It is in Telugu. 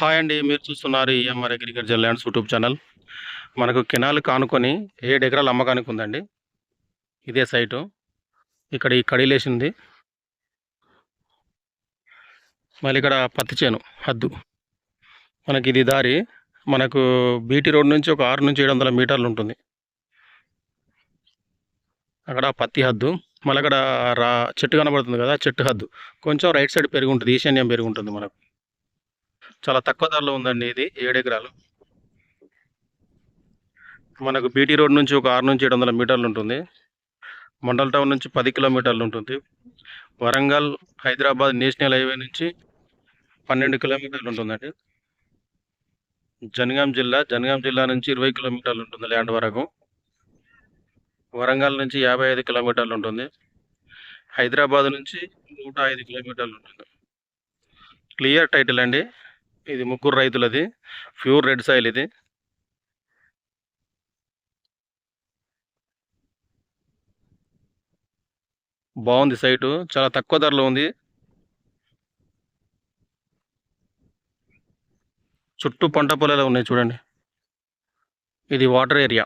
హాయ్ అండి మీరు చూస్తున్నారు EMR agriculture lands YouTube channel. మనకు కెనాల్ కానుకొని ఏడు ఎకరాలు అమ్మకానికి ఉందండి. ఇదే సైటు. ఇక్కడ ఈ కడిలేసింది మళ్ళీ ఇక్కడ పత్తి చేను హద్దు. మనకి ఇది దారి మనకు బీటీ రోడ్ నుంచి ఒక ఆరు నుంచి ఏడు వందల మీటర్లు ఉంటుంది. అక్కడ పత్తి హద్దు. మళ్ళీ అక్కడ రా చెట్టు కనబడుతుంది కదా చెట్టు హద్దు. కొంచెం రైట్ సైడ్ పెరిగి ఉంటుంది ఈశాన్యం పెరిగి ఉంటుంది మనకు. చాలా తక్కువ ధరలో ఉందండి ఇది ఏడు ఎకరాలు. మనకు బీటీ రోడ్ నుంచి ఒక ఆరు నుంచి ఏడు వందల మీటర్లు ఉంటుంది. మండల్ టౌన్ నుంచి పది కిలోమీటర్లు ఉంటుంది. వరంగల్ హైదరాబాద్ నేషనల్ హైవే నుంచి పన్నెండు కిలోమీటర్లు ఉంటుందండి. జనగాం జిల్లా జనగాం జిల్లా నుంచి ఇరవై కిలోమీటర్లు ఉంటుంది ల్యాండ్ వరకు. వరంగల్ నుంచి యాభై ఐదు కిలోమీటర్లు ఉంటుంది. హైదరాబాద్ నుంచి నూట ఐదు కిలోమీటర్లు ఉంటుంది. క్లియర్ టైటిల్ అండి. ఇది ముగ్గురు రైతులది. ప్యూర్ రెడ్ సాయిల్ ఇది. బాగుంది సైటు. చాలా తక్కువ ధరలో ఉంది. చుట్టూ పంట పొలాలు ఉన్నాయి చూడండి. ఇది వాటర్ ఏరియా.